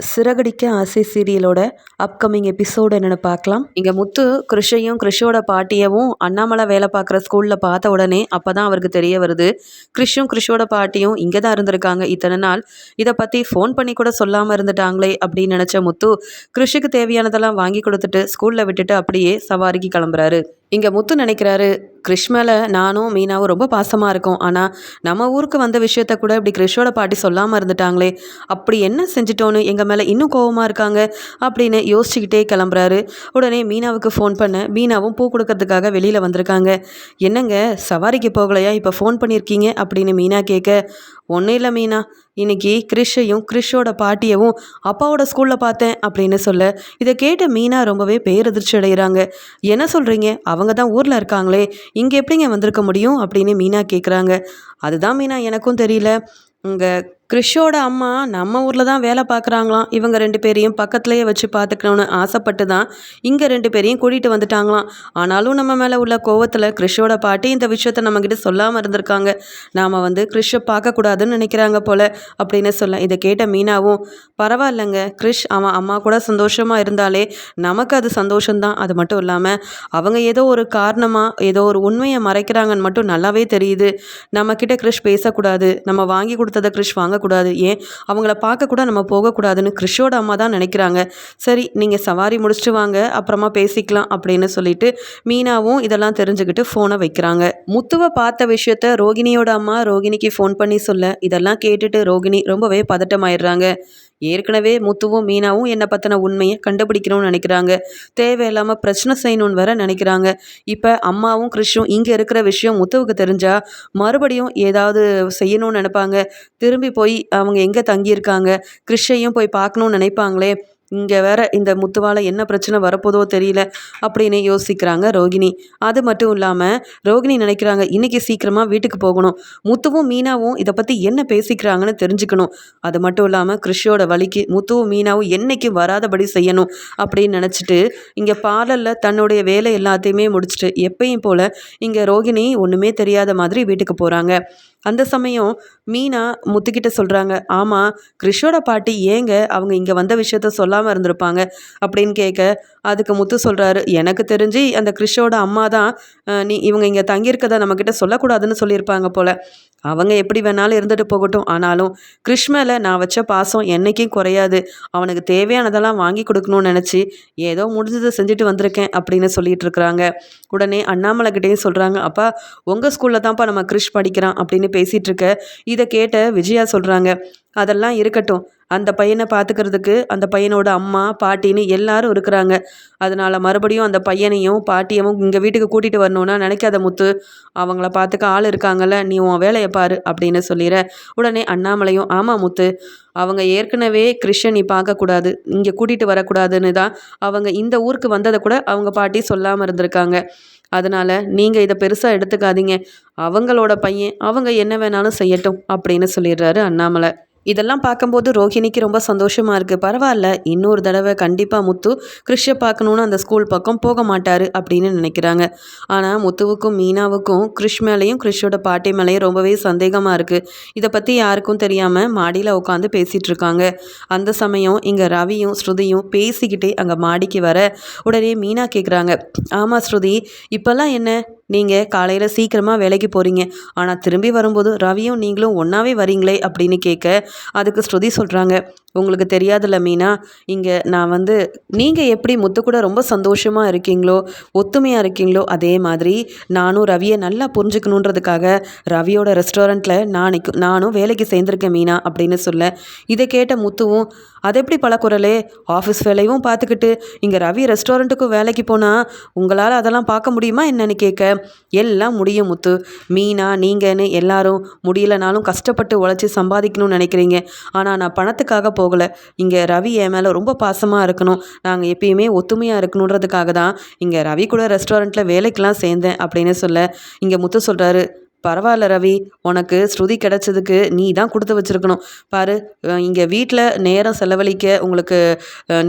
சிறகடிக்க ஆசை சீரியலோட upcoming episode என்னென்னு பார்க்கலாம். இங்கே முத்து கிருஷையும் கிருஷோட பாட்டியவும் அண்ணாமலை வேலை பார்க்குற ஸ்கூலில் பார்த்த உடனே அப்போ தான் அவருக்கு தெரிய வருது. கிருஷும் கிருஷோட பாட்டியும் இங்கே தான் இருந்திருக்காங்க இத்தனை நாள். இதை பற்றி ஃபோன் பண்ணி கூட சொல்லாமல் இருந்துட்டாங்களே அப்படின்னு நினச்ச முத்து கிருஷுக்கு தேவையானதெல்லாம் வாங்கி கொடுத்துட்டு ஸ்கூலில் விட்டுட்டு அப்படியே சவாரிக்கு கிளம்புறாரு. இங்கே முத்து நினைக்கிறாரு கிருஷ் மேலே நானும் மீனாவும் ரொம்ப பாசமாக இருக்கோம். ஆனால் நம்ம ஊருக்கு வந்த விஷயத்த கூட இப்படி கிருஷோட பாட்டி சொல்லாமல் இருந்துட்டாங்களே அப்படி என்ன செஞ்சிட்டோன்னு எங்கள் மேலே இன்னும் கோவமாக இருக்காங்க? அப்படின்னு யோசிச்சுக்கிட்டே கிளம்புறாரு. உடனே மீனாவுக்கு ஃபோன் பண்ண மீனாவும் பூ கொடுக்கறதுக்காக வெளியில் வந்திருக்காங்க. என்னங்க சவாரிக்கு போகலையா? இப்போ ஃபோன் பண்ணியிருக்கீங்க? அப்படின்னு மீனா கேட்க ஒன்றும் இல்லை மீனா. இன்னைக்கு கிறிஷையும் கிறிஷோட பாட்டியவும் அப்பாவோட ஸ்கூலில் பார்த்தேன் அப்படின்னு சொல்ல இதை கேட்ட மீனா ரொம்பவே பேரதிர்ச்சி அடைகிறாங்க என்ன சொல்கிறீங்க அவங்க தான் ஊரில் இருக்காங்களே. இங்கே எப்படிங்க வந்திருக்க முடியும்? அப்படின்னு மீனா கேட்குறாங்க அதுதான் மீனா எனக்கும் தெரியல. இங்கே கிறிஷோட அம்மா நம்ம ஊரில் தான் வேலை பார்க்குறாங்களாம். இவங்க ரெண்டு பேரையும் பக்கத்துலேயே வச்சு பார்த்துக்கணும்னு ஆசைப்பட்டு தான் இங்கே ரெண்டு பேரையும் கூட்டிகிட்டு வந்துட்டாங்களாம். ஆனாலும் நம்ம மேலே உள்ள கோவத்தில் கிறிஷோட பாட்டி இந்த விஷயத்த நம்மக்கிட்ட சொல்லாமல் இருந்திருக்காங்க. நாம் வந்து கிறிஷை பார்க்கக்கூடாதுன்னு நினைக்கிறாங்க போல் அப்படின்னு சொல்ல இதை கேட்ட மீனாவும் பரவாயில்லைங்க கிறிஷ் அவன் அம்மா கூட சந்தோஷமாக இருந்தாலே நமக்கு அது சந்தோஷம்தான். அது மட்டும் இல்லாமல் அவங்க ஏதோ ஒரு காரணமாக ஏதோ ஒரு உண்மையை மறைக்கிறாங்கன்னு மட்டும் நல்லாவே தெரியுது. நம்மக்கிட்ட கிறிஷ் பேசக்கூடாது. நம்ம வாங்கி கொடுத்ததை கிறிஷ் வாங்க வாங்கக்கூடாது ஏன்? அவங்கள பார்க்கக்கூட நம்ம போகக்கூடாதுன்னு கிறிஷோட அம்மா தான் நினைக்கிறாங்க. சரி நீங்கள் சவாரி முடிச்சுட்டு வாங்க அப்புறமா பேசிக்கலாம் அப்படின்னு சொல்லிட்டு மீனாவும் இதெல்லாம் தெரிஞ்சுக்கிட்டு ஃபோனை வைக்கிறாங்க. முத்துவை பார்த்த விஷயத்த ரோகிணியோட அம்மா ரோகிணிக்கு ஃபோன் பண்ணி சொல்ல இதெல்லாம் கேட்டுட்டு ரோகிணி ரொம்பவே பதட்டமாயிடுறாங்க. ஏற்கனவே முத்துவும் மீனாவும் என்னை பற்றின உண்மையை கண்டுபிடிக்கணும்னு நினைக்கிறாங்க. தேவையில்லாமல் பிரச்சனை செய்யணும்னு வேற நினைக்கிறாங்க. இப்போ அம்மாவும் கிறிஷும் இங்கே இருக்கிற விஷயம் முத்துவுக்கு தெரிஞ்சால் மறுபடியும் ஏதாவது செய்யணும்னு நினைப்பாங்க. திரும்பி போய் அவங்க எங்கே தங்கியிருக்காங்க? கிறிஷையும் போய் பார்க்கணுன்னு நினைப்பாங்களே. இங்கே வேற இந்த முத்துவால் என்ன பிரச்சனை வரப்போதோ தெரியல அப்படின்னு யோசிக்கிறாங்க ரோகிணி. அது மட்டும் இல்லாமல் ரோகிணி நினைக்கிறாங்க இன்றைக்கி சீக்கிரமாக வீட்டுக்கு போகணும். முத்துவும் மீனாவும் இதை பற்றி என்ன பேசிக்கிறாங்கன்னு தெரிஞ்சுக்கணும். அது மட்டும் இல்லாமல் கிருஷியோட வழிக்கு முத்துவும் மீனாவும் என்றைக்கும் வராதபடி செய்யணும் அப்படின்னு நினச்சிட்டு இங்கே பார்லரில் தன்னுடைய வேலை எல்லாத்தையுமே முடிச்சுட்டு எப்பயும் போல் இங்கே ரோகிணி ஒன்றுமே தெரியாத மாதிரி வீட்டுக்கு போகிறாங்க அந்த சமயம் மீனா முத்துக்கிட்ட சொல்கிறாங்க ஆமாம் கிறிஷோட பாட்டி ஏங்க அவங்க இங்கே வந்த விஷயத்த சொல்லாமல் இருந்திருப்பாங்க? அப்படின்னு கேட்க அதுக்கு முத்து சொல்கிறாரு எனக்கு தெரிஞ்சு அந்த கிறிஷோட அம்மா தான் நீ இவங்க இங்கே தங்கியிருக்கதை நம்மக்கிட்ட சொல்லக்கூடாதுன்னு சொல்லியிருப்பாங்க போல். அவங்க எப்படி வேணாலும் இருந்துட்டு போகட்டும். ஆனாலும் கிறிஷ் மேலே நான் வச்ச பாசம் என்றைக்கும் குறையாது. அவனுக்கு தேவையானதெல்லாம் வாங்கி கொடுக்கணும்னு நினச்சி ஏதோ முடிஞ்சதை செஞ்சுட்டு வந்திருக்கேன் அப்படின்னு சொல்லிட்டு இருக்கிறாங்க. உடனே அண்ணாமலைக்கிட்டேயும் சொல்கிறாங்க அப்பா உங்கள் ஸ்கூலில் தான்ப்பா நம்ம கிறிஷ் படிக்கிறான் அப்படின்னு பேசிகிட்டு இருக்க. இதை கேட்ட விஜயா சொல்கிறாங்க அதெல்லாம் இருக்கட்டும். அந்த பையனை பார்த்துக்கிறதுக்கு அந்த பையனோட அம்மா பாட்டின்னு எல்லாரும் இருக்கிறாங்க. அதனால் மறுபடியும் அந்த பையனையும் பாட்டியவும் இங்கே வீட்டுக்கு கூட்டிகிட்டு வரணும்னா நினைக்காத முத்து. அவங்கள பார்த்துக்க ஆள் இருக்காங்கல்ல நீ உன் வேலையை பாரு அப்படின்னு சொல்லிடுற உடனே அண்ணாமலையும் ஆமாம் முத்து அவங்க ஏற்கனவே கிறிஷன் நீ பார்க்கக்கூடாது. இங்கே கூட்டிகிட்டு வரக்கூடாதுன்னு தான் அவங்க இந்த ஊருக்கு வந்ததை கூட அவங்க பாட்டி சொல்லாமல் இருந்திருக்காங்க. அதனால் நீங்கள் இதை பெருசாக எடுத்துக்காதீங்க. அவங்களோட பையன் அவங்க என்ன வேணாலும் செய்யட்டும் அப்படின்னு சொல்லிடுறாரு அண்ணாமலை. இதெல்லாம் பார்க்கும்போது ரோஹிணிக்கு ரொம்ப சந்தோஷமாக இருக்குது பரவாயில்ல இன்னொரு தடவை கண்டிப்பாக முத்து கிறிஷை பார்க்கணுன்னு அந்த ஸ்கூல் பக்கம் போக மாட்டார் அப்படின்னு நினைக்கிறாங்க. ஆனால் முத்துவுக்கும் மீனாவுக்கும் கிறிஷ் மேலேயும் கிறிஷோட பாட்டி மேலேயும் ரொம்பவே சந்தேகமாக இருக்குது இதை பற்றி யாருக்கும் தெரியாமல் மாடியில் உட்காந்து பேசிகிட்டு இருக்காங்க. அந்த சமயம் இங்கே ரவியும் ஸ்ருதியும் பேசிக்கிட்டே அங்கே மாடிக்கு வர உடனே மீனா கேட்குறாங்க ஆமாம் ஸ்ருதி இப்போல்லாம் என்ன? நீங்கள் காலையில் சீக்கிரமாக வேலைக்கு போகிறீங்க ஆனால் திரும்பி வரும்போது ரவியும் நீங்களும் ஒன்றாவே வரீங்களே அப்படின்னு கேட்க அதுக்கு ஸ்ருதி சொல்கிறாங்க உங்களுக்கு தெரியாதுல்ல மீனா இங்கே நான் வந்து நீங்கள் எப்படி முத்து கூட ரொம்ப சந்தோஷமாக இருக்கீங்களோ ஒத்துமையாக இருக்கீங்களோ அதே மாதிரி நானும் ரவியை நல்லா புரிஞ்சுக்கணுன்றதுக்காக ரவியோட ரெஸ்டாரண்ட்டில் நாளைக்கு நானும் வேலைக்கு சேர்ந்துருக்கேன் மீனா அப்படின்னு சொல்ல இதை கேட்ட முத்துவும் அது எப்படி பழக்குறலே? ஆஃபீஸ் வேலையும் பார்த்துக்கிட்டு இங்கே ரவி ரெஸ்டாரண்ட்டுக்கும் வேலைக்கு போனால் உங்களால் அதெல்லாம் பார்க்க முடியுமா என்னன்னு கேட்க எல்லாம் முடியும் முத்து. மீனா நீங்கன்னு எல்லாரும் முடியலனாலும் கஷ்டப்பட்டு உழைச்சி சம்பாதிக்கணும்னு நினைக்கிறீங்க. ஆனால் நான் பணத்துக்காக போகலை. இங்கே ரவி என் மேலே ரொம்ப பாசமாக இருக்கணும். நாங்கள் எப்பயுமே ஒத்துமையாக இருக்கணுன்றதுக்காக தான் இங்கே ரவி கூட ரெஸ்டாரண்ட்டில் வேலைக்கெலாம் சேர்ந்தேன் அப்படின்னு சொல்ல. இங்கே முத்து சொல்கிறாரு பரவாயில்ல ரவி உனக்கு ஸ்ருதி கிடைச்சதுக்கு நீ தான் கொடுத்து வச்சிருக்கணும். பாரு இங்கே வீட்டில் நேரம் செலவழிக்க உங்களுக்கு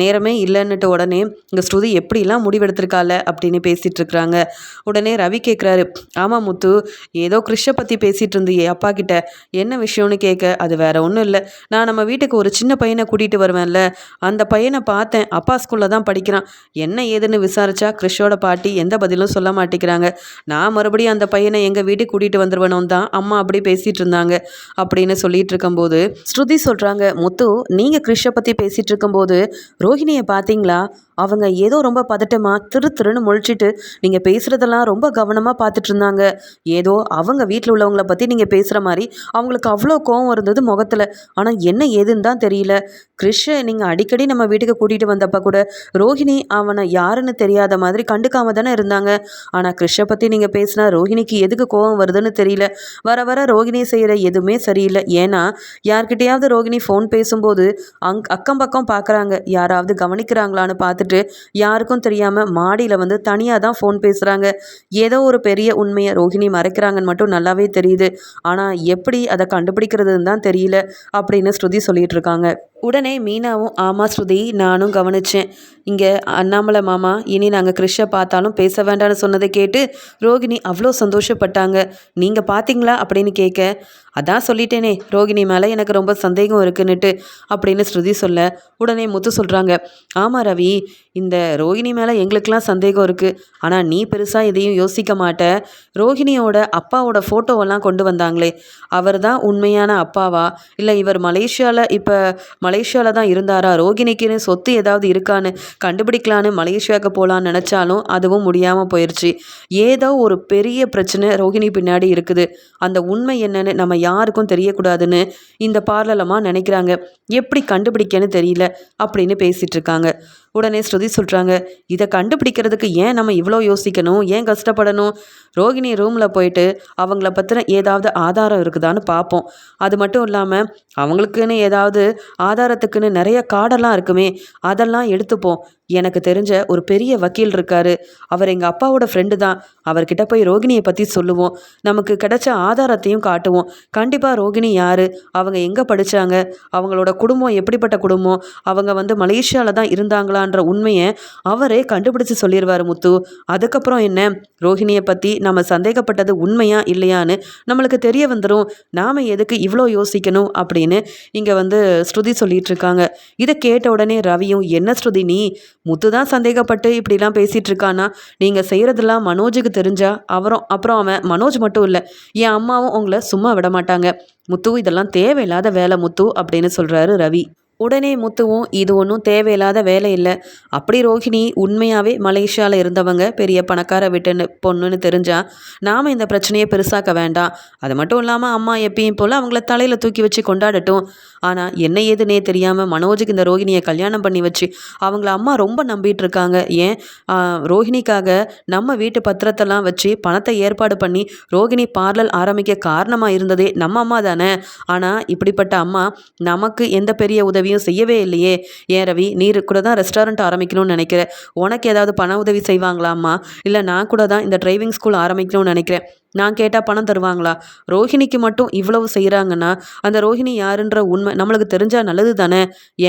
நேரமே இல்லைன்னுட்டு உடனே இங்கே ஸ்ருதி எப்படிலாம் முடிவெடுத்திருக்கால அப்படின்னு பேசிகிட்டு இருக்கிறாங்க உடனே ரவி கேட்குறாரு ஆமாம் முத்து ஏதோ கிறிஷை பற்றி பேசிகிட்டு இருந்தியே அப்பா கிட்ட. என்ன விஷயம்னு கேட்க அது வேற ஒன்றும் இல்லை. நான் நம்ம வீட்டுக்கு ஒரு சின்ன பையனை கூட்டிகிட்டு வருவேன்ல. அந்த பையனை பார்த்தேன் அப்பா ஸ்கூலில் தான் படிக்கிறான். என்ன ஏதுன்னு விசாரிச்சா கிறிஷோட பாட்டி எந்த பதிலும் சொல்ல மாட்டேங்கிறாங்க. நான் மறுபடியும் அந்த பையனை எங்கள் வீட்டுக்கு கூட்டிகிட்டு வந்துருவேணும் தான் அம்மா அப்படி பேசிகிட்டு இருந்தாங்க. அப்படின்னு சொல்லிட்டு இருக்கும்போது ஸ்ருதி சொல்கிறாங்க முத்து நீங்கள் கிறிஷை பற்றி பேசிகிட்டு இருக்கும்போது ரோஹிணியை பார்த்தீங்களா? அவங்க ஏதோ ரொம்ப பதட்டமாக திரு திருன்னு முழிச்சிட்டு நீங்கள் பேசுகிறதெல்லாம் ரொம்ப கவனமாக பார்த்துட்டு இருந்தாங்க. ஏதோ அவங்க வீட்டில் உள்ளவங்கள பற்றி நீங்கள் பேசுகிற மாதிரி அவங்களுக்கு அவ்வளோ கோவம் இருந்தது முகத்தில். ஆனால் என்ன ஏதுன்னு தான் தெரியல. கிறிஷை நீங்கள் அடிக்கடி நம்ம வீட்டுக்கு கூட்டிகிட்டு வந்தப்ப கூட ரோஹிணி அவனை யாருன்னு தெரியாத மாதிரி கண்டுக்காம தானே இருந்தாங்க. ஆனால் கிறிஷை பற்றி நீங்கள் பேசினா ரோஹிணிக்கு எதுக்கு கோவம் வருதுன்னு தெரியல. வர வர ரோஹிணி செய்கிற எதுவுமே சரியில்லை. ஏன்னா யார்கிட்டயாவது ரோகிணி ஃபோன் பேசும்போது அங் அக்கம் பக்கம் பார்க்குறாங்க யாராவது கவனிக்கிறாங்களான்னு பார்த்துட்டு யாருக்கும் தெரியாமல் மாடியில் வந்து தனியாக தான் ஃபோன் பேசுகிறாங்க ஏதோ ஒரு பெரிய உண்மையை ரோஹிணி மறைக்கிறாங்கன்னு மட்டும் நல்லாவே தெரியுது. ஆனால் எப்படி அதை கண்டுபிடிக்கிறதுன்னு தான் தெரியல அப்படின்னு ஸ்ருதி சொல்லிட்டு இருக்காங்க. உடனே மீனாவும் ஆமாம் ஸ்ருதி நானும் கவனித்தேன் இங்கே அண்ணாமலை மாமா இனி நாங்கள் கிறிஷை பார்த்தாலும் பேச வேண்டாம்னு சொன்னதை கேட்டு ரோகிணி அவ்வளோ சந்தோஷப்பட்டாங்க. நீங்கள் பார்த்தீங்களா அப்படின்னு கேட்க அதான் சொல்லிட்டேனே ரோகிணி மேலே எனக்கு ரொம்ப சந்தேகம் இருக்குன்னுட்டு அப்படின்னு ஸ்ருதி சொல்ல உடனே முத்து சொல்கிறாங்க ஆமாம் ரவி இந்த ரோகிணி மேலே எங்களுக்கெல்லாம் சந்தேகம் இருக்குது ஆனால் நீ பெருசாக எதையும் யோசிக்க மாட்ட. ரோகிணியோட அப்பாவோட ஃபோட்டோவெல்லாம் கொண்டு வந்தாங்களே. அவர் தான் உண்மையான அப்பாவா? இல்லை இவர் மலேசியாவில் இப்போ மலேசியாவில் தான் இருந்தாரா? ரோகிணிக்குன்னு சொத்து ஏதாவது இருக்கான்னு கண்டுபிடிக்கலான்னு மலேசியாவுக்கு போகலான்னு நினச்சாலும் அதுவும் முடியாமல் போயிடுச்சு ஏதோ ஒரு பெரிய பிரச்சனை ரோகிணி பின்னாடி இருக்குது. அந்த உண்மை என்னன்னு நம்ம யாருக்கும் தெரியக்கூடாதுன்னு இந்த பார்லலமாக நினைக்கிறாங்க. எப்படி கண்டுபிடிக்கன்னு தெரியல அப்படின்னு பேசிகிட்ருக்காங்க இருக்காங்க. உடனே ஸ்ருதி சொல்கிறாங்க இதை கண்டுபிடிக்கிறதுக்கு ஏன் நம்ம இவ்வளோ யோசிக்கணும்? ஏன் கஷ்டப்படணும்? ரோகிணி ரூமில் போயிட்டு அவங்கள பற்றின ஏதாவது ஆதாரம் இருக்குதான்னு பார்ப்போம் அது மட்டும் இல்லாமல் அவங்களுக்குன்னு ஏதாவது ஆதாரத்துக்குன்னு நிறைய கார்டெல்லாம் இருக்குமே அதெல்லாம் எடுத்துப்போம். எனக்கு தெரிஞ்ச ஒரு பெரிய வக்கீல் இருக்காரு. அவர் எங்கள் அப்பாவோட ஃப்ரெண்டு தான். அவர்கிட்ட போய் ரோகிணியை பற்றி சொல்லுவோம். நமக்கு கிடைச்ச ஆதாரத்தையும் காட்டுவோம். கண்டிப்பாக ரோகிணி யார்? அவங்க எங்கே படித்தாங்க அவங்களோட குடும்பம் எப்படிப்பட்ட குடும்பம்? அவங்க வந்து மலேசியாவில் தான் இருந்தாங்களான்ற உண்மையை அவரே கண்டுபிடிச்சு சொல்லிடுவார் முத்து. அதுக்கப்புறம் என்ன? ரோஹிணியை பற்றி நம்ம சந்தேகப்பட்டது உண்மையா இல்லையான்னு நம்மளுக்கு தெரிய வந்துடும் நாம் எதுக்கு இவ்வளோ யோசிக்கணும் அப்படின்னு இங்கே வந்து ஸ்ருதி சொல்லிட்டு இருக்காங்க. இதை கேட்ட உடனே ரவியும் என்ன ஸ்ருதி நீ? முத்து தான் சந்தேகப்பட்டு இப்படிலாம் பேசிகிட்டு இருக்கானா நீங்கள் செய்கிறதெல்லாம் மனோஜுக்கு தெரிஞ்சா அவரும் அப்புறம் அவன் மனோஜ் மட்டும் இல்லை என் அம்மாவும் உங்களை சும்மா விட மாட்டாங்க. முத்து இதெல்லாம் தேவையில்லாத வேலை முத்து அப்படின்னு சொல்கிறாரு ரவி. உடனே முத்துவும் இது ஒன்றும் தேவையில்லாத வேலை இல்லை. அப்படி ரோஹிணி உண்மையாகவே மலேசியாவில் இருந்தவங்க பெரிய பணக்கார வீட்டுன்னு பொண்ணுன்னு தெரிஞ்சால் நாம் இந்த பிரச்சனையை பெருசாக்க வேண்டாம். அது மட்டும் இல்லாமல் அம்மா எப்பயும் போல் அவங்கள தலையில் தூக்கி வச்சு கொண்டாடட்டும். ஆனால் என்ன ஏதுனே தெரியாமல் மனோஜுக்கு இந்த ரோஹிணியை கல்யாணம் பண்ணி வச்சு அவங்கள அம்மா ரொம்ப நம்பிட்டு இருக்காங்க. ஏன்? ரோஹிணிக்காக நம்ம வீட்டு பத்திரத்தெல்லாம் வச்சு பணத்தை ஏற்பாடு பண்ணி ரோகிணி பார்லர் ஆரம்பிக்க காரணமாக இருந்ததே நம்ம அம்மா தானே. ஆனால் இப்படிப்பட்ட அம்மா நமக்கு எந்த பெரிய உதவியும் செய்யவே இல்லையே. ஏன் ரவி நீர் கூட தான் ரெஸ்டாரண்ட் ஆரம்பிக்கணும்னு நினைக்கிற. உனக்கு ஏதாவது பண உதவி செய்வாங்களாம்மா இல்லை நான் கூட தான் இந்த டிரைவிங் ஸ்கூல் ஆரம்பிக்கணும்னு நினைக்கிறேன். நான் கேட்டால் பணம் தருவாங்களா? ரோஹிணிக்கு மட்டும் இவ்வளவு செய்கிறாங்கன்னா அந்த ரோஹிணி யாருன்ற உண்மை நம்மளுக்கு தெரிஞ்சால் நல்லது தானே?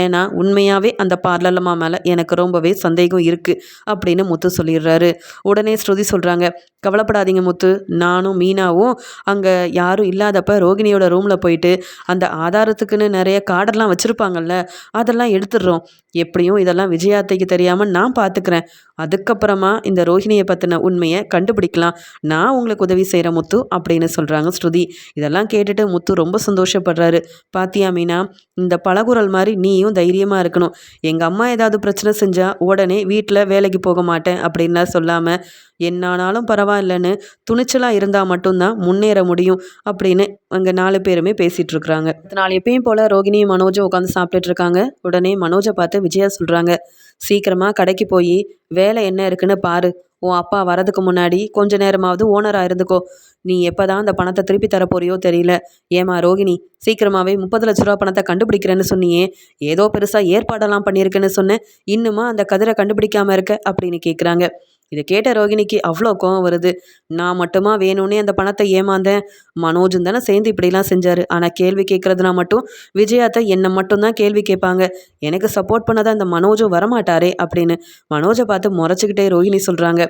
ஏன்னா உண்மையாகவே அந்த பார்லர்லம்மா மேலே எனக்கு ரொம்பவே சந்தேகம் இருக்குது அப்படின்னு முத்து சொல்லிடுறாரு. உடனே ஸ்ருதி சொல்கிறாங்க கவலைப்படாதீங்க முத்து நானும் மீனாவும் அங்கே யாரும் இல்லாதப்ப ரோகிணியோட ரூமில் போயிட்டு அந்த ஆதாரத்துக்குன்னு நிறைய கார்டெல்லாம் வச்சுருப்பாங்கல்ல அதெல்லாம் எடுத்துடுறோம். எப்படியும் இதெல்லாம் விஜயாத்தைக்கு தெரியாமல் நான் பார்த்துக்கிறேன் அதுக்கப்புறமா இந்த ரோஹிணியை பற்றின உண்மையை கண்டுபிடிக்கலாம். நான் உங்களுக்கு உதவி செய்கிற முத்து அப்படின்னு சொல்கிறாங்க ஸ்ருதி இதெல்லாம் கேட்டுட்டு முத்து ரொம்ப சந்தோஷப்படுறாரு. பாத்தியா மீனா இந்த பழகுரல் மாதிரி நீயும் தைரியமாக இருக்கணும். எங்கள் அம்மா ஏதாவது பிரச்சனை செஞ்சால் உடனே வீட்டில் வேலைக்கு போக மாட்டேன் அப்படின்லாம் சொல்லாமல் என்னானாலும் பரவாயில்லன்னு துணிச்சலாக இருந்தால் மட்டும்தான் முன்னேற முடியும் அப்படின்னு அங்கே நாலு பேருமே பேசிகிட்டு இருக்கிறாங்க. நாள் எப்பயும் போல் ரோகிணியும் மனோஜும் உட்காந்து சாப்பிட்டுட்டு இருக்காங்க. உடனே மனோஜை பார்த்து விஜயா சொல்கிறாங்க சீக்கிரமாக கடைக்கு போய் வேலை என்ன இருக்குன்னு பாரு. உன் அப்பா வரதுக்கு முன்னாடி கொஞ்ச நேரமாவது ஓனராக இருந்துக்கோ. நீ எப்போ தான் அந்த பணத்தை திருப்பி தர தெரியல. ஏமா ரோகிணி சீக்கிரமாகவே முப்பது லட்ச ரூபா பணத்தை கண்டுபிடிக்கிறேன்னு சொன்னியே. ஏதோ பெருசாக ஏற்பாடெல்லாம் பண்ணியிருக்கேன்னு சொன்னேன் இன்னுமா அந்த கதிரை கண்டுபிடிக்காம இருக்க? அப்படின்னு கேட்குறாங்க இதை கேட்ட ரோகிணிக்கு அவ்வளோ கோவம் வருது. நான் மட்டுமா வேணும்னே அந்த பணத்தை ஏமாந்தேன்? மனோஜும் தானே சேர்ந்து இப்படிலாம் செஞ்சார். ஆனால் கேள்வி கேட்குறதுனா மட்டும் விஜயாத்தை என்னை மட்டும்தான் கேள்வி கேட்பாங்க. எனக்கு சப்போர்ட் பண்ணதான் அந்த மனோஜும் வரமாட்டாரே அப்படின்னு மனோஜை பார்த்து முறைச்சிக்கிட்டே ரோஹிணி சொல்கிறாங்க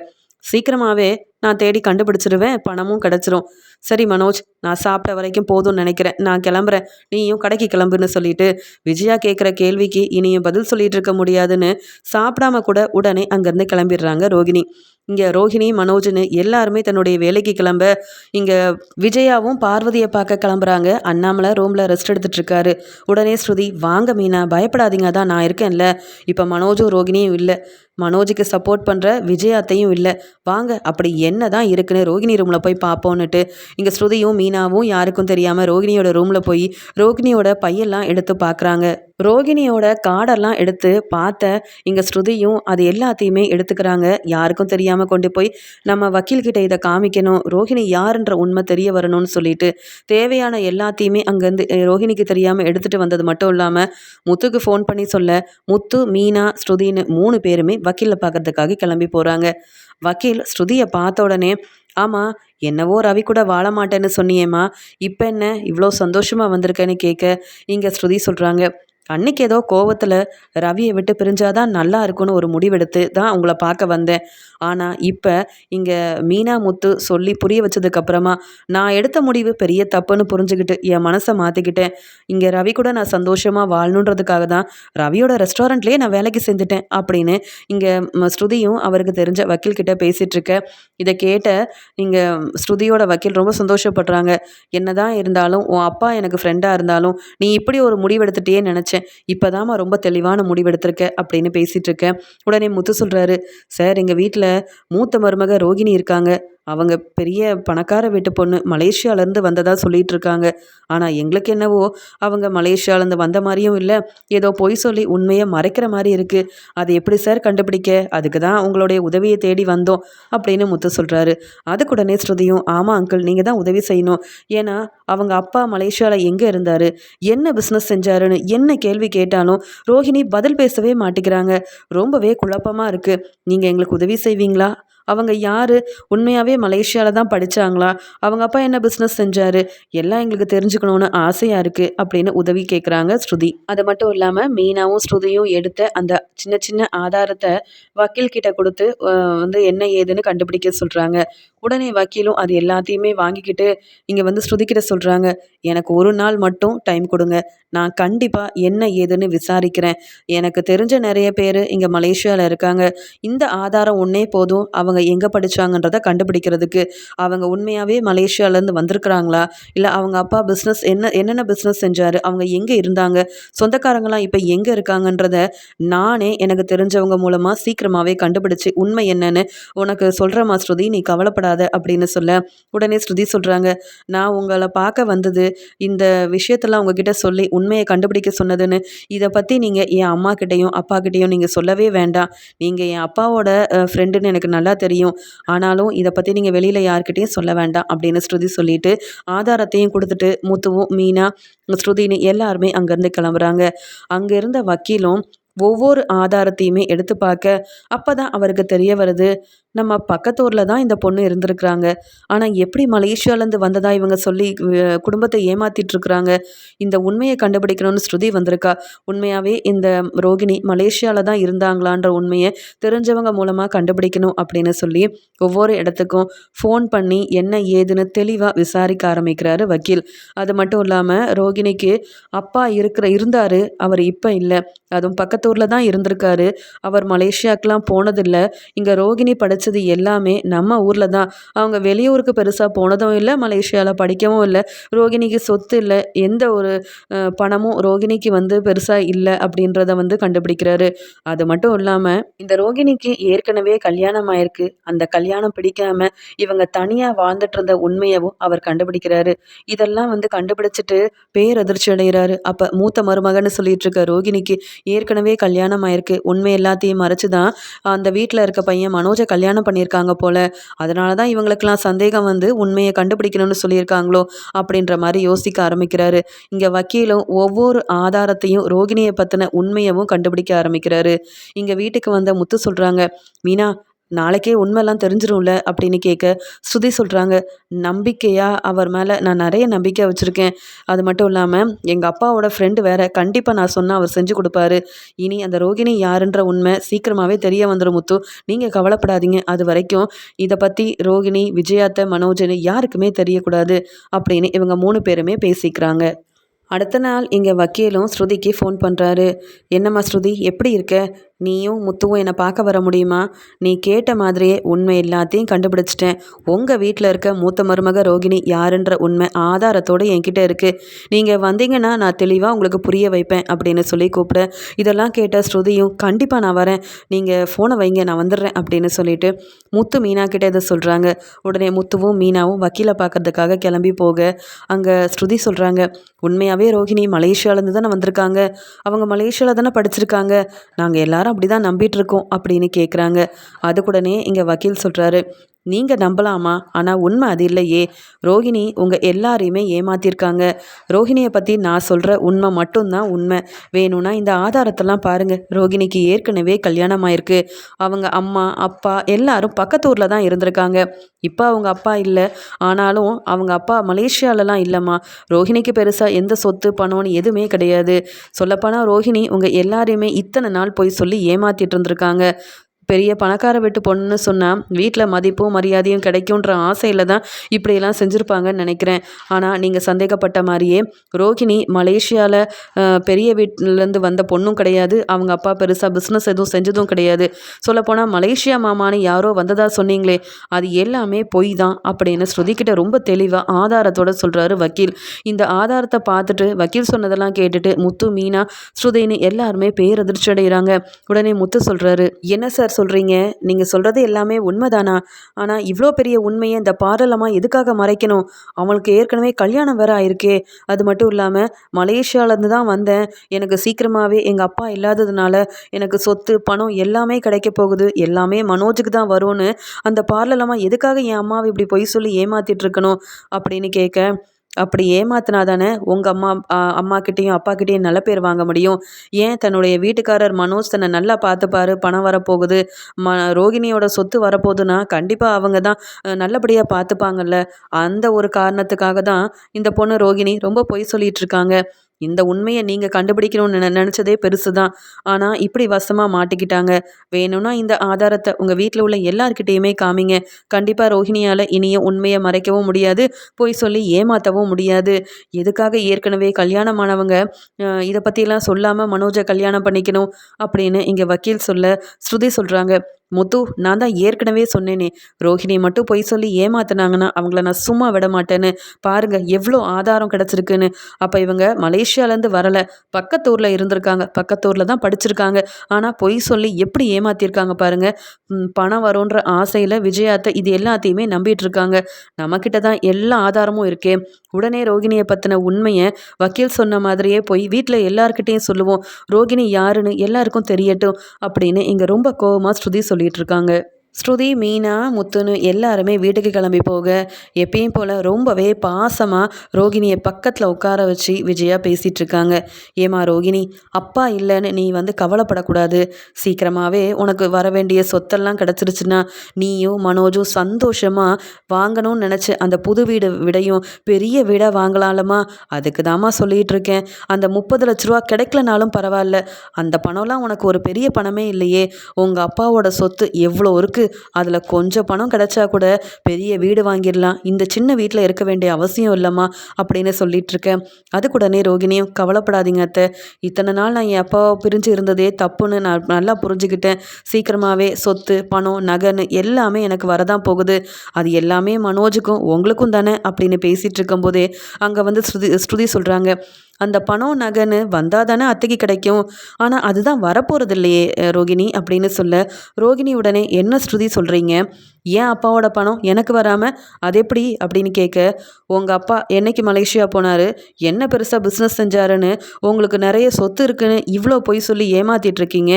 சீக்கிரமாகவே நான் தேடி கண்டுபிடிச்சிருவேன். பணமும் கிடச்சிரும். சரி மனோஜ் நான் சாப்பிட்ட வரைக்கும் போதும்னு நினைக்கிறேன். நான் கிளம்புறேன். நீயும் கடைக்கு கிளம்புன்னு சொல்லிட்டு விஜயா கேட்குற கேள்விக்கு இனியும் பதில் சொல்லிட்டு இருக்க முடியாதுன்னு சாப்பிடாம கூட உடனே அங்கேருந்து கிளம்பிடுறாங்க ரோகிணி. இங்கே ரோஹிணி மனோஜ்னு எல்லாருமே தன்னுடைய வேலைக்கு கிளம்ப இங்கே விஜயாவும் பார்வதியை பார்க்க கிளம்புறாங்க. அண்ணாமலை ரூமில் ரெஸ்ட் எடுத்துட்டுருக்காரு உடனே ஸ்ருதி வாங்க மீனா பயப்படாதீங்க. தான் நான் இருக்கேன்ல. இப்போ மனோஜும் ரோகிணியும் இல்லை. மனோஜுக்கு சப்போர்ட் பண்ணுற விஜயாத்தையும் இல்லை. வாங்க. அப்படி என்ன தான் இருக்குன்னு ரோகிணி ரூமில் போய் பார்ப்போன்னுட்டு இங்கே ஸ்ருதியும் மீனாவும் யாருக்கும் தெரியாமல் ரோகிணியோட ரூமில் போய் ரோகிணியோட பையெல்லாம் எடுத்து பார்க்குறாங்க. ரோகிணியோட கார்டெல்லாம் எடுத்து பார்த்த இங்கே ஸ்ருதியும் அது எல்லாத்தையுமே எடுத்துக்கிறாங்க. யாருக்கும் தெரியாமல் கொண்டு போய் நம்ம வக்கீல்கிட்ட இதை காமிக்கணும். ரோஹிணி யாருன்ற உண்மை தெரிய வரணும்னு சொல்லிட்டு தேவையான எல்லாத்தையுமே அங்கேருந்து ரோஹிணிக்கு தெரியாமல் எடுத்துகிட்டு வந்தது மட்டும் இல்லாமல் முத்துக்கு ஃபோன் பண்ணி சொல்ல முத்து மீனா ஸ்ருதின்னு மூணு பேருமே வக்கீலில் பார்க்கறதுக்காக கிளம்பி போகிறாங்க வக்கீல் ஸ்ருதியை பார்த்த உடனே ஆமாம் என்னவோ ரவி கூட வாழ மாட்டேன்னு சொன்னியேம்மா. இப்போ என்ன இவ்வளோ சந்தோஷமாக வந்திருக்கேன்னு கேட்க இங்கே ஸ்ருதி சொல்கிறாங்க அன்னைக்கு ஏதோ கோவத்தில் ரவியை விட்டு பிரிஞ்சாதான் நல்லா இருக்கும்னு ஒரு முடிவெடுத்து தான் உங்களை பார்க்க வந்தேன். ஆனால் இப்போ இங்கே மீனா முத்து சொல்லி புரிய வச்சதுக்கப்புறமா நான் எடுத்த முடிவு பெரிய தப்புன்னு புரிஞ்சுக்கிட்டு என் மனசை மாற்றிக்கிட்டேன் இங்கே ரவி கூட நான் சந்தோஷமாக வாழணுன்றதுக்காக தான் ரவியோட ரெஸ்டாரண்ட்லேயே நான் வேலைக்கு செஞ்சுட்டேன் அப்படின்னு இங்கே ஸ்ருதியும் அவருக்கு தெரிஞ்ச வக்கீல்கிட்ட பேசிகிட்டு இதை கேட்ட இங்கே ஸ்ருதியோட வக்கீல் ரொம்ப சந்தோஷப்படுறாங்க. என்னதான் இருந்தாலும் உன் அப்பா எனக்கு ஃப்ரெண்டாக இருந்தாலும் நீ இப்படி ஒரு முடிவெடுத்துட்டே நினச்சேன். இப்போதாம்மா ரொம்ப தெளிவான முடிவெடுத்திருக்க அப்படின்னு பேசிகிட்ருக்கேன் உடனே முத்து சொல்கிறாரு சார் எங்கள் வீட்டில் மூத்த மருமக ரோகிணி இருக்காங்க. அவங்க பெரிய பணக்கார வீட்டு பொண்ணு மலேசியாவிலேருந்து வந்ததாக சொல்லிகிட்டு இருக்காங்க ஆனால் எங்களுக்கு என்னவோ அவங்க மலேசியாவிலேருந்து வந்த மாதிரியும் இல்லை. ஏதோ பொய் சொல்லி உண்மையை மறைக்கிற மாதிரி இருக்குது அது எப்படி சார் கண்டுபிடிக்க? அதுக்கு தான் உங்களுடைய உதவியை தேடி வந்தோம் அப்படின்னு முத்து சொல்கிறாரு அதுக்குடனே ஸ்ருதியும் ஆமாம் அங்கிள் நீங்கள் தான் உதவி செய்யணும். ஏன்னா அவங்க அப்பா மலேசியாவில் எங்கே இருந்தார்? என்ன பிஸ்னஸ் செஞ்சாருன்னு என்ன கேள்வி கேட்டாலும் ரோஹிணி பதில் பேசவே மாட்டேங்கிறாங்க. ரொம்பவே குழப்பமாக இருக்குது நீங்கள் எங்களுக்கு உதவி செய்வீங்களா? அவங்க யார்? உண்மையாகவே மலேசியாவில் தான் படித்தாங்களா அவங்க அப்பா என்ன பிஸ்னஸ் செஞ்சார்? எல்லாம் எங்களுக்கு தெரிஞ்சுக்கணுன்னு ஆசையாக இருக்குது அப்படின்னு உதவி கேட்குறாங்க ஸ்ருதி. அது மட்டும் இல்லாமல் மீனாவும் ஸ்ருதியும் எடுத்த அந்த சின்ன சின்ன ஆதாரத்தை வக்கீல் கிட்ட கொடுத்து வந்து என்ன ஏதுன்னு கண்டுபிடிக்க சொல்கிறாங்க உடனே வக்கீலும் அது எல்லாத்தையுமே வாங்கிக்கிட்டு இங்கே வந்து ஸ்ருதிக்கிட்ட சொல்கிறாங்க எனக்கு ஒரு நாள் மட்டும் டைம் கொடுங்க. நான் கண்டிப்பாக என்ன ஏதுன்னு விசாரிக்கிறேன். எனக்கு தெரிஞ்ச நிறைய பேர் இங்கே மலேசியாவில் இருக்காங்க. இந்த ஆதாரம் ஒன்றே போதும். அவங்க எங்கே படித்தாங்கன்றத கண்டுபிடிக்கிறதுக்கு அவங்க உண்மையாகவே மலேசியாவிலேருந்து வந்திருக்கிறாங்களா? இல்லை அவங்க அப்பா பிஸ்னஸ் என்ன என்னென்ன பிஸ்னஸ் செஞ்சார்? அவங்க எங்கே இருந்தாங்க? சொந்தக்காரங்களாம் இப்போ எங்கே இருக்காங்கன்றத நானே எனக்கு தெரிஞ்சவங்க மூலமாக சீக்கிரமாகவே கண்டுபிடிச்சி உண்மை என்னன்னு உனக்கு சொல்கிற ஸ்ருதி நீ கவலைப்படாத அப்படின்னு சொல்ல. உடனே ஸ்ருதி சொல்கிறாங்க நான் உங்களை பார்க்க வந்தது இந்த விஷயத்தெல்லாம் உங்ககிட்ட சொல்லி உண்மையை கண்டுபிடிக்க சொன்னதுன்னு. இதை பற்றி நீங்கள் என் அம்மா கிட்டேயும் அப்பா கிட்டேயும் நீங்கள் சொல்லவே வேண்டாம். நீங்கள் என் அப்பாவோட ஃப்ரெண்டுன்னு எனக்கு நல்லா தெரியும். ஆனாலும் இதை பற்றி நீங்கள் வெளியில் யார்கிட்டையும் சொல்ல வேண்டாம் அப்படின்னு ஸ்ருதி சொல்லிட்டு ஆதாரத்தையும் கொடுத்துட்டு முத்துவும் மீனா ஸ்ருதின்னு எல்லாருமே அங்கேருந்து கிளம்புறாங்க. அங்கே இருந்த வக்கீலும் ஒவ்வொரு ஆதாரத்தையுமே எடுத்து பார்க்க அப்போ தான் அவருக்கு தெரிய வருது நம்ம பக்கத்தூரில் தான் இந்த பொண்ணு இருந்திருக்கிறாங்க. ஆனால் எப்படி மலேசியாவிலேருந்து வந்ததா இவங்க சொல்லி குடும்பத்தை ஏமாத்திட்டுருக்குறாங்க இந்த உண்மையை கண்டுபிடிக்கணும்னு ஸ்ருதி வந்திருக்கா. உண்மையாகவே இந்த ரோகிணி மலேசியாவில் தான் இருந்தாங்களான்ற உண்மையை தெரிஞ்சவங்க மூலமாக கண்டுபிடிக்கணும் அப்படின்னு சொல்லி ஒவ்வொரு இடத்துக்கும் ஃபோன் பண்ணி என்ன ஏதுன்னு தெளிவாக விசாரிக்க ஆரம்பிக்கிறாரு வக்கீல். அது மட்டும் இல்லாமல் ரோகிணிக்கு அப்பா இருக்கிற இருந்தார் அவர் இப்போ இல்லை. அதுவும் பக்கத்தூரில் தான் இருந்திருக்காரு. அவர் மலேசியாக்கெலாம் போனதில்லை. இங்கே ரோகிணி படி படித்தது எல்லாமே நம்ம ஊரில் தான். அவங்க வெளியூருக்கு பெருசாக போனதும் இல்லை மலேசியாவில் படிக்கவும் இல்லை ரோகிணிக்கு சொத்து இல்லை எந்த ஒரு பணமும் ரோகிணிக்கு வந்து பெருசாக இல்லை அப்படின்றத வந்து கண்டுபிடிக்கிறாரு. அது மட்டும் இல்லாமல் இந்த ரோகிணிக்கு ஏற்கனவே கல்யாணம் ஆயிருக்கு. அந்த கல்யாணம் பிடிக்காம இவங்க தனியாக வாழ்ந்துட்டு இருந்த உண்மையவும் அவர் கண்டுபிடிக்கிறாரு. இதெல்லாம் வந்து கண்டுபிடிச்சிட்டு பேரதிர்ச்சி அடைகிறாரு. அப்போ மூத்த மருமகன்னு சொல்லிட்டு இருக்க ரோகிணிக்கு ஏற்கனவே கல்யாணம் ஆயிருக்கு. உண்மை எல்லாத்தையும் மறைச்சு தான் அந்த வீட்டில் இருக்க பையன் மனோஜை கல்யாணம் கல்யாணம் பண்ணியிருக்காங்க போல். அதனால தான் இவங்களுக்கெல்லாம் சந்தேகம் வந்து உண்மையை கண்டுபிடிக்கணும்னு சொல்லியிருக்காங்களோ அப்படின்ற மாதிரி யோசிக்க ஆரம்பிக்கிறாரு. இங்கே வக்கீலும் ஒவ்வொரு ஆதாரத்தையும் ரோகிணியை பற்றின உண்மையவும் கண்டுபிடிக்க ஆரம்பிக்கிறாரு. இங்கே வீட்டுக்கு வந்த முத்து சொல்கிறாங்க மீனா நாளைக்கே உண்மைலாம் தெரிஞ்சிரும்ல அப்படின்னு கேட்க ஸ்ருதி சொல்கிறாங்க நம்பிக்கையாக அவர் மேலே நான் நிறைய நம்பிக்கை வச்சுருக்கேன். அது மட்டும் இல்லாமல் எங்கள் அப்பாவோட ஃப்ரெண்டு வேற கண்டிப்பாக நான் சொன்னால் அவர் செஞ்சு கொடுப்பாரு. இனி அந்த ரோகிணி யாருன்ற உண்மை சீக்கிரமாகவே தெரிய வந்துடும் முத்து. நீங்கள் கவலைப்படாதீங்க. அது வரைக்கும் இதை பற்றி ரோகிணி விஜயாத்த மனோஜன் யாருக்குமே தெரியக்கூடாது அப்படின்னு இவங்க மூணு பேருமே பேசிக்கிறாங்க. அடுத்த நாள் இங்கே வக்கீலும் ஸ்ருதிக்கு ஃபோன் பண்ணுறாரு என்னம்மா ஸ்ருதி எப்படி இருக்க? நீயும் முத்துவும் என்னை பார்க்க வர முடியுமா? நீ கேட்ட மாதிரியே உண்மை எல்லாத்தையும் கண்டுபிடிச்சிட்டேன். உங்கள் வீட்டில் இருக்க மூத்த மருமக ரோகிணி யாருன்ற உண்மை ஆதாரத்தோடு என்கிட்ட இருக்குது நீங்கள் வந்தீங்கன்னா நான் தெளிவாக உங்களுக்கு புரிய வைப்பேன் அப்படின்னு சொல்லி கூப்பிட. இதெல்லாம் கேட்ட ஸ்ருதியும் கண்டிப்பாக நான் வரேன். நீங்கள் ஃபோனை வைங்க நான் வந்துடுறேன் அப்படின்னு சொல்லிட்டு முத்து மீனா கிட்டே இதை சொல்கிறாங்க உடனே முத்துவும் மீனாவும் வக்கீலை பார்க்கறதுக்காக கிளம்பி போக அங்கே ஸ்ருதி சொல்கிறாங்க உண்மையாகவே ரோகிணி மலேசியாவிலேருந்து தானே வந்திருக்காங்க. அவங்க மலேசியாவில் தானே படிச்சிருக்காங்க. நாங்கள் எல்லாரும் அப்படி தான் நம்பிட்டு இருக்கோம் அப்படின்னு கேட்குறாங்க அதுக்குடனே இங்கே வக்கீல் சொல்கிறாரு நீங்கள் நம்பலாமா? ஆனால் உண்மை அது இல்லையே. ரோஹிணி உங்கள் எல்லாரையுமே ஏமாத்திருக்காங்க. ரோஹிணியை பற்றி நான் சொல்கிற உண்மை மட்டும்தான் உண்மை. வேணும்னா இந்த ஆதாரத்தெல்லாம் பாருங்கள் ரோஹிணிக்கு ஏற்கனவே கல்யாணம் ஆயிருக்கு அவங்க அம்மா அப்பா எல்லாரும் பக்கத்து ஊரில் தான் இருந்திருக்காங்க. இப்போ அவங்க அப்பா இல்லை. ஆனாலும் அவங்க அப்பா மலேசியாலலாம் இல்லைம்மா. ரோஹிணிக்கு பெருசாக எந்த சொத்து பணம்னு எதுவுமே கிடையாது. சொல்லப்போனால் ரோஹிணி உங்கள் எல்லாரையுமே இத்தனை நாள் போய் சொல்லி ஏமாத்திட்டு இருந்திருக்காங்க. பெரிய பணக்கார வீட்டு பொண்ணுன்னு சொன்னால் வீட்டில் மதிப்பும் மரியாதையும் கிடைக்குன்ற ஆசையில் தான் இப்படியெல்லாம் செஞ்சுருப்பாங்கன்னு நினைக்கிறேன். ஆனால் நீங்கள் சந்தேகப்பட்ட மாதிரியே ரோஹிணி மலேசியாவில் பெரிய வீட்டிலேருந்து வந்த பொண்ணும் கிடையாது. அவங்க அப்பா பெருசாக பிஸ்னஸ் எதுவும் செஞ்சதும் கிடையாது. சொல்லப்போனால் மலேசியா மாமான்னு யாரோ வந்ததாக சொன்னீங்களே அது எல்லாமே பொய் தான் அப்படின்னு ஸ்ருதிக்கிட்ட ரொம்ப தெளிவாக ஆதாரத்தோட சொல்கிறாரு வக்கீல். இந்த ஆதாரத்தை பார்த்துட்டு வக்கீல் சொன்னதெல்லாம் கேட்டுட்டு முத்து மீனா ஸ்ருதின்னு எல்லாருமே பேரதிர்ச்சி அடைகிறாங்க உடனே முத்து சொல்கிறாரு என்ன சார் சொல்கிறீங்க நீங்கள் சொல்கிறது எல்லாமே உண்மைதானா? ஆனால் இவ்வளோ பெரிய உண்மையை இந்த பாரலமாக எதுக்காக மறைக்கணும்? அவங்களுக்கு ஏற்கனவே கல்யாணம் வேற ஆயிருக்கே. அது மட்டும் இல்லாமல் மலேசியாவிலேருந்து தான் வந்தேன். எனக்கு சீக்கிரமாகவே எங்கள் அப்பா இல்லாததுனால எனக்கு சொத்து பணம் எல்லாமே கிடைக்க போகுது. எல்லாமே மனோஜுக்கு தான் வரும்னு அந்த பார்லலமாக எதுக்காக என் அம்மாவை இப்படி பொய் சொல்லி ஏமாத்திட்டு இருக்கணும் அப்படின்னு கேட்க அப்படி ஏமாத்தினா தானே உங்கள் அம்மா அம்மாக்கிட்டேயும் அப்பாக்கிட்டேயும் நல்ல பேர் வாங்க முடியும். ஏன் தன்னுடைய வீட்டுக்காரர் மனோஜ் தன்னை நல்லா பார்த்துப்பாரு பணம் வரப்போகுது ம ரோகிணியோட சொத்து வரப்போகுதுன்னா கண்டிப்பாக அவங்க தான் நல்லபடியாக பார்த்துப்பாங்கல்ல. அந்த ஒரு காரணத்துக்காக தான் இந்த பொண்ணு ரோகிணி ரொம்ப பொய் சொல்லிகிட்டு இருக்காங்க. இந்த உண்மையை நீங்கள் கண்டுபிடிக்கணும்னு நினச்சதே பெருசு தான் ஆனால் இப்படி வசமாக மாட்டிக்கிட்டாங்க. வேணும்னா இந்த ஆதாரத்தை உங்கள் வீட்டில் உள்ள எல்லார்கிட்டேயுமே காமிங்க. கண்டிப்பாக ரோஹிணியால் இனிய உண்மையை மறைக்கவும் முடியாது. போய் சொல்லி ஏமாற்றவும் முடியாது. எதுக்காக ஏற்கனவே கல்யாணமானவங்க இதை பற்றிலாம் சொல்லாமல் மனோஜை கல்யாணம் பண்ணிக்கணும் அப்படின்னு இங்கே வக்கீல் சொல்ல ஸ்ருதி சொல்கிறாங்க முத்து நான் தான் ஏற்கனவே சொன்னேனே. ரோஹிணி மட்டும் பொய் சொல்லி ஏமாத்தினாங்கன்னா அவங்கள நான் சும்மா விட மாட்டேன்னு. பாருங்க எவ்வளோ ஆதாரம் கிடச்சிருக்குன்னு. அப்போ இவங்க மலேசியாலேருந்து வரலை. பக்கத்தூரில் இருந்திருக்காங்க. பக்கத்தூரில் தான் படிச்சிருக்காங்க. ஆனால் பொய் சொல்லி எப்படி ஏமாத்திருக்காங்க பாருங்க. பணம் வரும்ன்ற ஆசையில் விஜயாத்தை இது எல்லாத்தையுமே நம்பிட்டு இருக்காங்க நம்மக்கிட்ட தான் எல்லா ஆதாரமும் இருக்கே. உடனே ரோகிணியை பற்றின உண்மையை வக்கீல் சொன்ன மாதிரியே போய் வீட்டில் எல்லாருக்கிட்டேயும் சொல்லுவோம். ரோகிணி யாருன்னு எல்லாருக்கும் தெரியட்டும் அப்படின்னு இங்கே ரொம்ப கோபமாக ஸ்ருதி சொல்லி சொல்லிகிட்டு இருக்காங்க. ஸ்ருதி மீனா முத்துன்னு எல்லாருமே வீட்டுக்கு கிளம்பி போக எப்பயும் போல் ரொம்பவே பாசமாக ரோகிணியை பக்கத்தில் உட்கார வச்சு விஜயா பேசிகிட்டு இருக்காங்க ஏமா ரோகிணி அப்பா இல்லைன்னு நீ வந்து கவலைப்படக்கூடாது. சீக்கிரமாகவே உனக்கு வர வேண்டிய சொத்தெல்லாம் கிடச்சிருச்சுன்னா நீயும் மனோஜும் சந்தோஷமாக வாங்கணும்னு நினச்சி அந்த புது வீடு விடையும் பெரிய வீடாக வாங்கலாம்லம்மா. அதுக்கு தாம்மா சொல்லிகிட்டு இருக்கேன் அந்த முப்பது லட்ச ரூபா கிடைக்கலனாலும் பரவாயில்ல. அந்த பணம்லாம் உனக்கு ஒரு பெரிய பணமே இல்லையே. உங்கள் அப்பாவோட சொத்து எவ்வளோ இருக்குது இருக்கு. அதில் கொஞ்சம் பணம் கிடச்சா கூட பெரிய வீடு வாங்கிடலாம். இந்த சின்ன வீட்டில் இருக்க வேண்டிய அவசியம் இல்லைம்மா அப்படின்னு சொல்லிட்டு இருக்கேன். அதுக்குடனே ரோகிணியும் கவலைப்படாதீங்க அத்தை. இத்தனை நாள் நான் என் அப்பாவை பிரிஞ்சு இருந்ததே தப்புன்னு நான் நல்லா புரிஞ்சுக்கிட்டேன். சீக்கிரமாகவே சொத்து பணம் நகைன்னு எல்லாமே எனக்கு வரதான் போகுது. அது எல்லாமே மனோஜுக்கும் உங்களுக்கும் தானே அப்படின்னு பேசிகிட்டு இருக்கும்போதே அங்கே வந்து ஸ்ருதி ஸ்ருதி சொல்கிறாங்க அந்த பணம் நகைன்னு வந்தால் தானே அத்தைக்கு கிடைக்கும். ஆனால் அதுதான் வரப்போகிறது இல்லையே ரோகிணி அப்படின்னு சொல்ல ரோகிணி உடனே என்ன ஸ்ருதி சொல்கிறீங்க ஏன் அப்பாவோட பணம் எனக்கு வராமல் அது எப்படி அப்படின்னு கேட்க உங்கள் அப்பா என்னைக்கு மலேசியா போனார்? என்ன பெருசாக பிஸ்னஸ் செஞ்சாருன்னு உங்களுக்கு நிறைய சொத்து இருக்குன்னு இவ்வளோ பொய் சொல்லி ஏமாத்திட்டு இருக்கீங்க.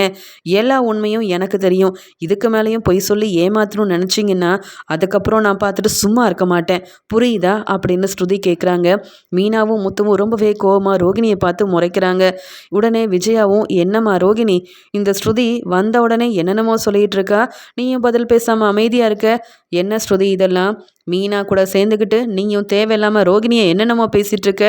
எல்லா உண்மையும் எனக்கு தெரியும். இதுக்கு மேலேயும் பொய் சொல்லி ஏமாத்தணும்னு நினச்சிங்கன்னா அதுக்கப்புறம் நான் பார்த்துட்டு சும்மா இருக்க மாட்டேன். புரியுதா? அப்படின்னு ஸ்ருதி கேட்குறாங்க மீனாவும் முத்துவும் ரொம்பவே கோபமாக கோவமாக ரோகிணியை பார்த்து முறைக்கிறாங்க. உடனே விஜயாவும் என்னம்மா ரோகிணி இந்த ஸ்ருதி வந்த உடனே என்னென்னமோ சொல்லிகிட்டு இருக்கா? நீயும் பதில் பேசாமல் அமைதியாக இருக்க என்ன ஸ்ருதி இதெல்லாம்? மீனா கூட சேர்ந்துக்கிட்டு நீயும் தேவையில்லாமல் ரோகிணியை என்னென்னமோ பேசிகிட்டு இருக்க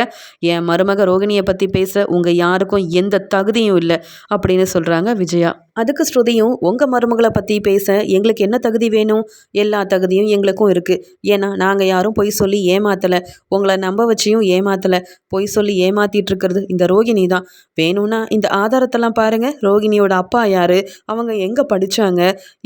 என் மருமக ரோகிணியை பற்றி பேச உங்கள் யாருக்கும் எந்த தகுதியும் இல்லை அப்படின்னு சொல்கிறாங்க விஜயா. அதுக்கு ஸ்ருதியும் உங்கள் மருமகளை பற்றி பேச எங்களுக்கு என்ன தகுதி வேணும்? எல்லா தகுதியும் எங்களுக்கும் இருக்குது ஏன்னா நாங்கள் யாரும் பொய் சொல்லி ஏமாத்தலை. உங்களை நம்ப வச்சியும் ஏமாத்தலை. பொய் சொல்லி ஏமாத்திட்டு இருக்கிறது இந்த ரோகிணி தான். வேணும்னா இந்த ஆதாரத்தெல்லாம் பாருங்கள் ரோகிணியோட அப்பா யார்? அவங்க எங்கே படித்தாங்க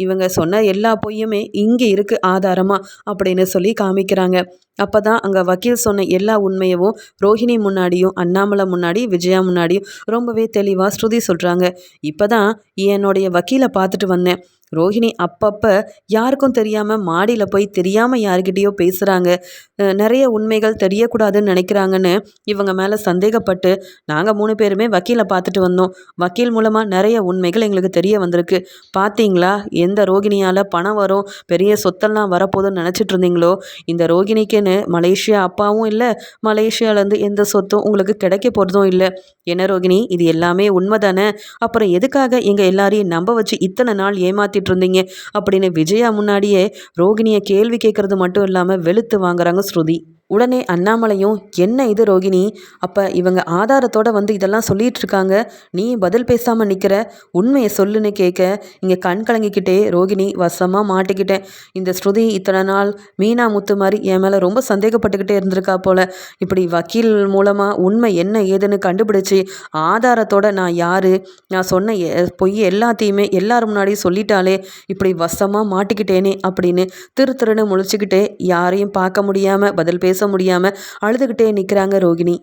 இவங்க சொன்ன எல்லா பொய்யுமே இங்கே இருக்குது ஆதாரமாக அப்படின்னு சொல்லி காமிக்கிறாங்க. அப்போ தான் அங்கே வக்கீல் சொன்ன எல்லா உண்மையவும் ரோஹிணி முன்னாடியும் அண்ணாமலை முன்னாடி விஜயா முன்னாடியும் ரொம்பவே தெளிவாக ஸ்ருதி சொல்கிறாங்க இப்போ தான் என்னுடைய வக்கீலை பார்த்துட்டு வந்தேன். ரோஹிணி அப்பப்போ யாருக்கும் தெரியாமல் மாடியில் போய் தெரியாமல் யார்கிட்டேயோ பேசுகிறாங்க நிறைய உண்மைகள் தெரியக்கூடாதுன்னு நினைக்கிறாங்கன்னு இவங்க மேலே சந்தேகப்பட்டு நாங்கள் மூணு பேருமே வக்கீலை பார்த்துட்டு வந்தோம். வக்கீல் மூலமாக நிறைய உண்மைகள் எங்களுக்கு தெரிய வந்திருக்கு. பார்த்தீங்களா எந்த ரோகிணியால் பணம் வரும்? பெரிய சொத்தெல்லாம் வரப்போதுன்னு நினச்சிட்டு இருந்தீங்களோ? இந்த ரோகிணிக்குன்னு மலேசியா அப்பாவும் இல்லை மலேசியாவிலேருந்து எந்த சொத்தும் உங்களுக்கு கிடைக்க போகிறதும் இல்லை. என்ன ரோகிணி இது எல்லாமே உண்மை தானே அப்புறம் எதுக்காக எங்கள் எல்லாரையும் நம்ப வச்சு இத்தனை நாள் ஏமாற்றி ஏமாற்றிட்டு இருந்தீங்க அப்படின்னு விஜயா முன்னாடியே ரோகிணியை கேள்வி கேட்குறது மட்டும் இல்லாமல் வெளுத்து வாங்குறாங்க ஸ்ருதி. உடனே அண்ணாமலையும் என்ன இது ரோகிணி? அப்போ இவங்க ஆதாரத்தோட வந்து இதெல்லாம் சொல்லிட்டு இருக்காங்க நீ பதில் பேசாமல் நிற்கிற உண்மையை சொல்லுன்னு கேட்க இங்கே கண் கலங்கிக்கிட்டே ரோகிணி வசமாக மாட்டிக்கிட்டேன். இந்த ஸ்ருதி இத்தனை நாள் மீனா முத்து மாதிரி என் மேலே ரொம்ப சந்தேகப்பட்டுக்கிட்டே இருந்திருக்கா போல். இப்படி வக்கீல் மூலமாக உண்மை என்ன ஏதுன்னு கண்டுபிடிச்சி ஆதாரத்தோட நான் யார்? நான் சொன்ன பொய் எல்லாத்தையுமே எல்லாரும் முன்னாடியும் சொல்லிட்டாலே இப்படி வசமாக மாட்டிக்கிட்டேனே அப்படின்னு திரு திருன்னு முழிச்சுக்கிட்டே யாரையும் பார்க்க முடியாமல் பதில் பேச முடியாமல் அழுதுகிட்டே நிற்கிறாங்க ரோகிணி.